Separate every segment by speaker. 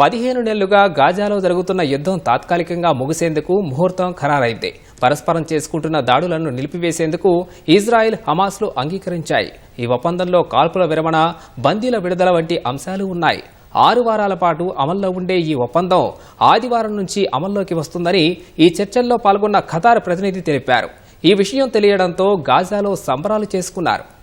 Speaker 1: పదిహేను నెలలుగా గాజాలో జరుగుతున్న యుద్ధం తాత్కాలికంగా ముగిసేందుకు ముహూర్తం ఖరారైంది. పరస్పరం చేసుకుంటున్న దాడులను నిలిపివేసేందుకు ఇజ్రాయెల్ హమాస్లు అంగీకరించాయి. ఈ ఒప్పందంలో కాల్పుల విరమణ బందీల విడుదల వంటి అంశాలు ఉన్నాయి. ఆరు వారాల పాటు అమల్లో ఉండే ఈ ఒప్పందం ఆదివారం నుంచి అమల్లోకి వస్తుందని ఈ చర్చల్లో పాల్గొన్న ఖతార్ ప్రతినిధి తెలిపారు. ఈ విషయం తెలియడంతో గాజాలో సంబరాలు చేసుకున్నారు.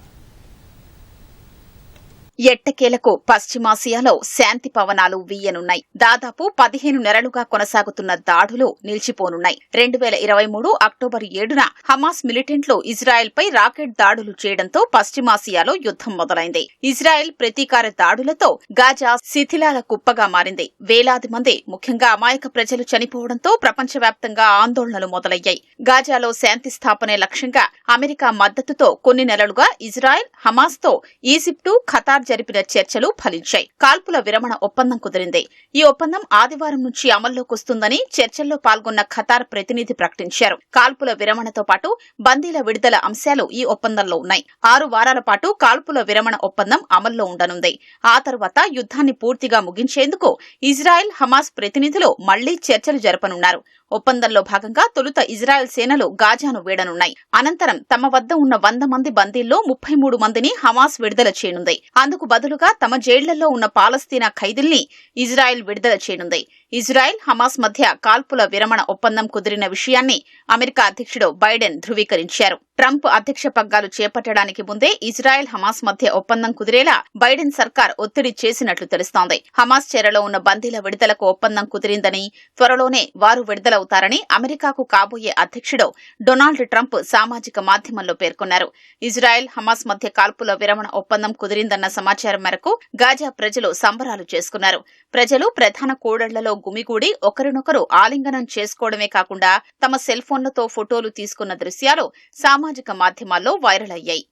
Speaker 2: ఎట్టకేలకు పశ్చిమాసియాలో శాంతి పవనాలు వీయనున్నాయి. దాదాపు పదిహేను నెలలుగా కొనసాగుతున్న దాడులు నిలిచిపోనున్నాయి. రెండు వేల ఇరవై మూడు అక్టోబర్ ఏడున హమాస్ మిలిటెంట్లు ఇజ్రాయెల్ పై రాకెట్ దాడులు చేయడంతో పశ్చిమాసియాలో యుద్దం మొదలైంది. ఇజ్రాయెల్ ప్రతీకార దాడులతో గాజా శిథిలాల కుప్పగా మారింది. వేలాది మంది ముఖ్యంగా అమాయక ప్రజలు చనిపోవడంతో ప్రపంచవ్యాప్తంగా ఆందోళనలు మొదలయ్యాయి. గాజాలో శాంతి స్థాపనే లక్ష్యంగా అమెరికా మద్దతుతో కొన్ని నెలలుగా ఇజ్రాయెల్ హమాస్తో ఈజిప్టు ఖతార్ జరిపిన చర్చలు ఫలించాయి. కాల్పుల విరమణ ఒప్పందం కుదిరింది. ఈ ఒప్పందం ఆదివారం నుంచి అమల్లోకి వస్తుందని చర్చల్లో పాల్గొన్న ఖతార్ ప్రతినిధి ప్రకటించారు. కాల్పుల విరమణతో పాటు బందీల విడుదల అంశాలు ఈ ఒప్పందంలో ఉన్నాయి. ఆరు వారాల పాటు కాల్పుల విరమణ ఒప్పందం అమల్లో ఉండనుంది. ఆ తర్వాత యుద్ధాన్ని పూర్తిగా ముగించేందుకు ఇజ్రాయెల్ హమాస్ ప్రతినిధులు మళ్ళీ చర్చలు జరపనున్నారు. ఒప్పందంలో భాగంగా తొలుత ఇజ్రాయెల్ సేనలు గాజాను వీడనున్నాయి. అనంతరం తమ వద్ద ఉన్న వంద మంది బందీల్లో ముప్పై మూడు మందిని హమాస్ విడుదల చేయనుంది. అందుకు బదులుగా తమ జైళ్ళలో ఉన్న పాలస్తీనా ఖైదీల్ని ఇజ్రాయెల్ విడుదల చేయనుంది. ఇజ్రాయెల్ హమాస్ మధ్య కాల్పుల విరమణ ఒప్పందం కుదిరిన విషయాన్ని అమెరికా అధ్యక్షుడు బైడెన్ ధృవీకరించారు. ట్రంప్ అధ్యక్ష పగ్గాలు చేపట్టడానికి ముందే ఇజ్రాయెల్ హమాస్ మధ్య ఒప్పందం కుదిరేలా బైడెన్ సర్కార్ ఒత్తిడి చేసినట్లు తెలుస్తోంది. హమాస్ చెరలో ఉన్న బందీల విడుదలకు ఒప్పందం కుదిరిందని త్వరలోనే వారు విడుదలవుతారని అమెరికాకు కాబోయే అధ్యక్షుడు డొనాల్డ్ ట్రంప్ సామాజిక మాధ్యమంలో పేర్కొన్నారు. ఇజ్రాయెల్ హమాస్ మధ్య కాల్పుల విరమణ ఒప్పందం కుదిరిందన్న సమాచారం మేరకు గాజా ప్రజలు సంబరాలు చేసుకున్నారు. ప్రజలు ప్రధాన కూడళ్ళలో గుమిగూడి ఒకరినొకరు ఆలింగనం చేసుకోవడమే కాకుండా తమ సెల్ ఫోన్లతో ఫోటోలు తీసుకున్న దృశ్యాలు సామాజిక మాధ్యమాల్లో వైరల్ అయ్యాయి.